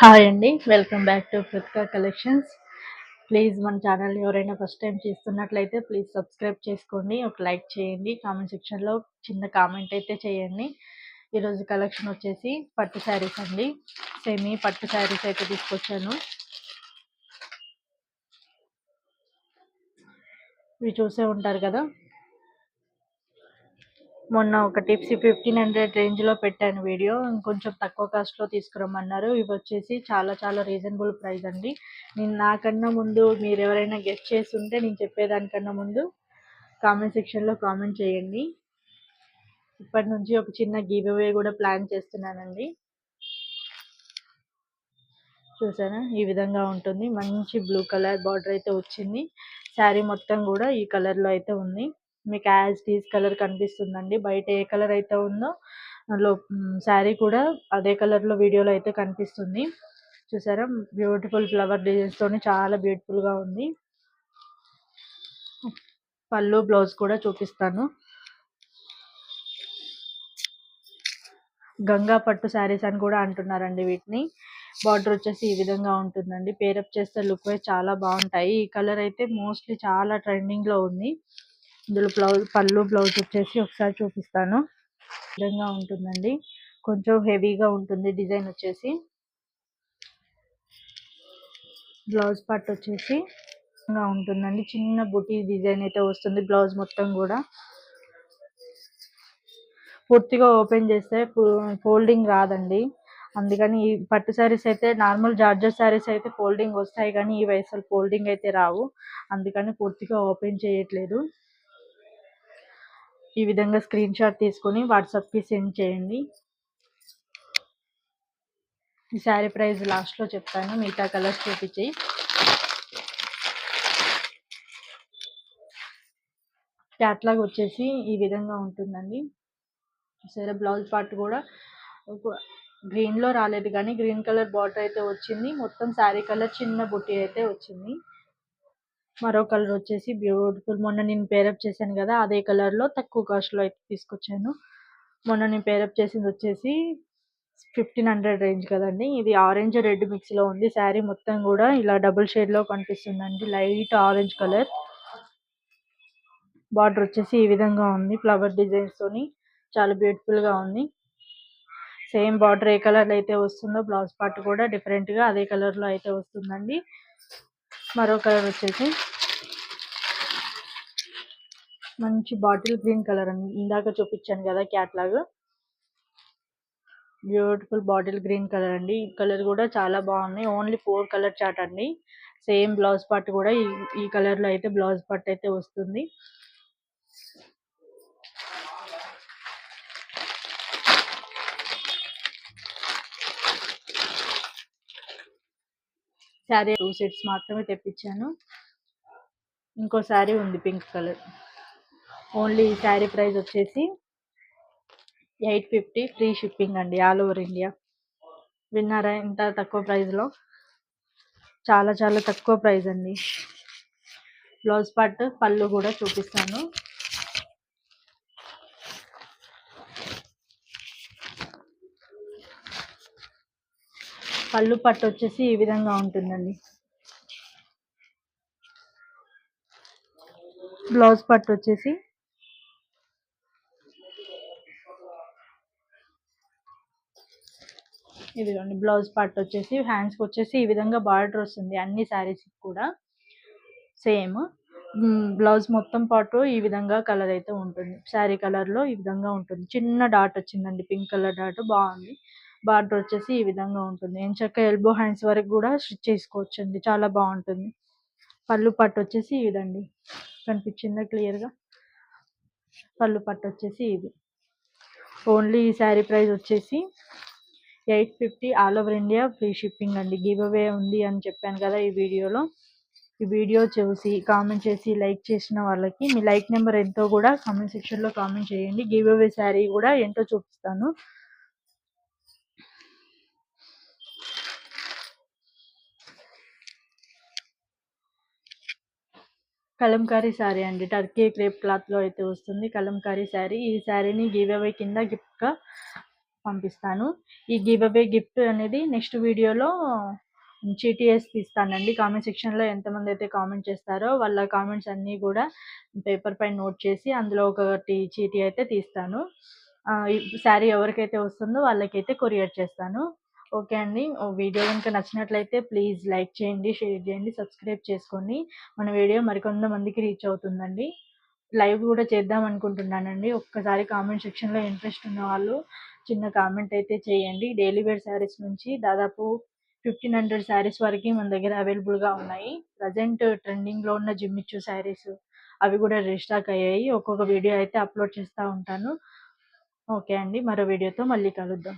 Hi అండి. Welcome back to Kritika collections please మన channel ఎవరైనా ఫస్ట్ టైం చూస్తున్నట్లయితే ప్లీజ్ సబ్స్క్రైబ్ చేసుకోండి. ఒక లైక్ చేయండి. కామెంట్ సెక్షన్లో చిన్న కామెంట్ అయితే చేయండి. ఈరోజు కలెక్షన్ వచ్చేసి పట్టు శారీస్ అండి. సెమీ పట్టు శారీస్ అయితే తీసుకొచ్చాను. ఇవి చూసే ఉంటారు కదా. మొన్న ఒక టిప్స్ ఫిఫ్టీన్ హండ్రెడ్ రేంజ్లో పెట్టాను వీడియో. కొంచెం తక్కువ కాస్ట్లో తీసుకురమ్మన్నారు. ఇవి వచ్చేసి చాలా చాలా రీజనబుల్ ప్రైస్ అండి. నేను నాకన్నా ముందు మీరు ఎవరైనా గెస్ట్ చేసి ఉంటే నేను చెప్పేదానికన్నా ముందు కామెంట్ సెక్షన్లో కామెంట్ చేయండి. ఇప్పటి నుంచి ఒక చిన్న గీబవే కూడా ప్లాన్ చేస్తున్నానండి. చూసారా? ఈ విధంగా ఉంటుంది. మంచి బ్లూ కలర్ బార్డర్ అయితే వచ్చింది. శారీ మొత్తం కూడా ఈ కలర్లో అయితే ఉంది. మీకు యాజ్ టీజ్ కలర్ కనిపిస్తుందండి. బయట ఏ కలర్ అయితే ఉందో లో శారీ కూడా అదే కలర్లో వీడియోలో అయితే కనిపిస్తుంది. చూసారా? బ్యూటిఫుల్ ఫ్లవర్ డిజైన్స్తో చాలా బ్యూటిఫుల్గా ఉంది. పళ్ళు బ్లౌజ్ కూడా చూపిస్తాను. గంగా పట్టు శారీస్ అని కూడా అంటున్నారండి వీటిని. బార్డర్ వచ్చేసి ఈ విధంగా ఉంటుందండి. పేరప్ చేస్తే లుక్ వైజ్ చాలా బాగుంటాయి. ఈ కలర్ అయితే మోస్ట్లీ చాలా ట్రెండింగ్లో ఉంది. ఇందులో బ్లౌజ్ పళ్ళు బ్లౌజ్ వచ్చేసి ఒకసారి చూపిస్తాను. విధంగా ఉంటుందండి. కొంచెం హెవీగా ఉంటుంది డిజైన్ వచ్చేసి. బ్లౌజ్ పార్ట్ వచ్చేసి ఉంటుందండి. చిన్న బుటీ డిజైన్ అయితే వస్తుంది బ్లౌజ్ మొత్తం కూడా. పూర్తిగా ఓపెన్ చేస్తే ఫోల్డింగ్ రాదండి. అందుకని ఈ పట్టు శారీస్ అయితే నార్మల్ జార్జర్ శారీస్ అయితే ఫోల్డింగ్ వస్తాయి కానీ ఈ వయసులో ఫోల్డింగ్ అయితే రావు. అందుకని పూర్తిగా ఓపెన్ చేయట్లేదు. ఈ విధంగా స్క్రీన్ షాట్ తీసుకొని వాట్సాప్కి సెండ్ చేయండి. ఈ శారీ ప్రైస్ లాస్ట్లో చెప్తాను మిగతా కలర్స్ చూపించి క్యాట్లాగ్ వచ్చేసి ఈ విధంగా ఉంటుందండి. సరే బ్లౌజ్ పార్ట్ కూడా గ్రీన్లో రాలేదు కానీ గ్రీన్ కలర్ బార్డర్ అయితే వచ్చింది. మొత్తం శారీ కలర్ చిన్న బుట్టి అయితే వచ్చింది. మరో కలర్ వచ్చేసి బ్యూటిఫుల్ మొన్న నేను పేరప్ చేశాను కదా అదే కలర్లో తక్కువ కాస్ట్లో అయితే తీసుకొచ్చాను. మొన్న నేను పేరప్ చేసింది వచ్చేసి ఫిఫ్టీన్ హండ్రెడ్ రేంజ్ కదండి. ఇది ఆరెంజ్ రెడ్ మిక్స్లో ఉంది. శారీ మొత్తం కూడా ఇలా డబుల్ షేడ్లో కనిపిస్తుందండి. లైట్ ఆరెంజ్ కలర్ బార్డర్ వచ్చేసి ఈ విధంగా ఉంది. ఫ్లవర్ డిజైన్స్తోని చాలా బ్యూటిఫుల్గా ఉంది. సేమ్ బార్డర్ ఏ కలర్ అయితే వస్తుందో బ్లౌజ్ పార్ట్ కూడా డిఫరెంట్గా అదే కలర్లో అయితే వస్తుందండి. మరో కలర్ వచ్చేసి మంచి బాటిల్ గ్రీన్ కలర్ అండి. ఇందాక చూపించాను కదా catalogue. Beautiful bottle green colour అండి. ఈ కలర్ కూడా చాలా బాగుంది. ఓన్లీ ఫోర్ కలర్ చాట్ అండి. సేమ్ బ్లౌజ్ పార్ట్ కూడా ఈ ఈ కలర్లో అయితే బ్లౌజ్ పార్ట్ అయితే వస్తుంది. శారీ టూ సెట్స్ మాత్రమే తెప్పించాను. ఇంకో శారీ ఉంది పింక్ కలర్. ఓన్లీ ఈ శారీ ప్రైస్ వచ్చేసి ఎయిట్ ఫిఫ్టీ ఫ్రీ షిప్పింగ్ అండి ఆల్ ఓవర్ ఇండియా. విన్నారా ఇంత తక్కువ ప్రైస్లో? చాలా చాలా తక్కువ ప్రైస్ అండి. బ్లౌజ్ పార్ట్ పళ్ళు కూడా చూపిస్తాను. పళ్ళు పట్టు వచ్చేసి ఈ విధంగా ఉంటుందండి. బ్లౌజ్ పట్టు వచ్చేసి ఇదిగోండి బ్లౌజ్ పార్ట్ వచ్చేసి హ్యాండ్స్కి వచ్చేసి ఈ విధంగా బార్డర్ వస్తుంది. అన్ని శారీస్కి కూడా సేమ్. బ్లౌజ్ మొత్తం పాటు ఈ విధంగా కలర్ అయితే ఉంటుంది. శారీ కలర్లో ఈ విధంగా ఉంటుంది. చిన్న డాట్ వచ్చిందండి పింక్ కలర్ డాట్. బాగుంది. బార్డర్ వచ్చేసి ఈ విధంగా ఉంటుంది. ఎంచక్క ఎల్బో హ్యాండ్స్ వరకు కూడా స్టిచ్ చేసుకోవచ్చు అండి చాలా బాగుంటుంది. పళ్ళు పట్టు వచ్చేసి ఇదండి. కనిపించిందా క్లియర్గా? పళ్ళు పట్టు వచ్చేసి ఇది. ఓన్లీ ఈ శారీ ప్రైస్ వచ్చేసి eight fifty all over India free shipping అండి. గివ్ అవే ఉంది అని చెప్పాను కదా ఈ వీడియోలో. ఈ వీడియో చూసి కామెంట్ చేసి లైక్ చేసిన వాళ్ళకి మీ లైక్ నెంబర్ ఎంతో కూడా కామెంట్ సెక్షన్లో కామెంట్ చేయండి. గివ్ అవే శారీ కూడా ఎంతో చూపిస్తాను. కలంకారీ శారీ అండి. టర్కీ క్రేప్ క్లాత్లో అయితే వస్తుంది కలంకారీ శారీ. ఈ శారీని గివ్ అవే కింద గిఫ్ట్గా పంపిస్తాను. ఈ గివ్ అవే గిఫ్ట్ అనేది నెక్స్ట్ వీడియోలో చీటీఎస్ తీస్తానండి. కామెంట్ సెక్షన్లో ఎంతమంది అయితే కామెంట్ చేస్తారో వాళ్ళ కామెంట్స్ అన్నీ కూడా పేపర్ పైన నోట్ చేసి అందులో ఒకటి చీటీ అయితే తీస్తాను. శారీ ఎవరికైతే వస్తుందో వాళ్ళకైతే కొరియర్ చేస్తాను. ఓకే అండి. వీడియో కనుక నచ్చినట్లయితే ప్లీజ్ లైక్ చేయండి షేర్ చేయండి సబ్స్క్రైబ్ చేసుకోండి. మన వీడియో మరికొంతమందికి రీచ్ అవుతుందండి. లైవ్ కూడా చేద్దాం అనుకుంటున్నానండి. ఒక్కసారి కామెంట్ సెక్షన్లో ఇంట్రెస్ట్ ఉన్న వాళ్ళు చిన్న కామెంట్ అయితే చేయండి. డైలీ వేర్ శారీస్ నుంచి దాదాపు ఫిఫ్టీన్ హండ్రెడ్ శారీస్ వరకు మన దగ్గర అవైలబుల్గా ఉన్నాయి. ప్రజెంట్ ట్రెండింగ్లో ఉన్న జిమ్మిచ్చు శారీస్ అవి కూడా రీస్టాక్ అయ్యాయి. ఒక్కొక్క వీడియో అయితే అప్లోడ్ చేస్తూ ఉంటాను. ఓకే అండి. మరో వీడియోతో మళ్ళీ కలుద్దాం.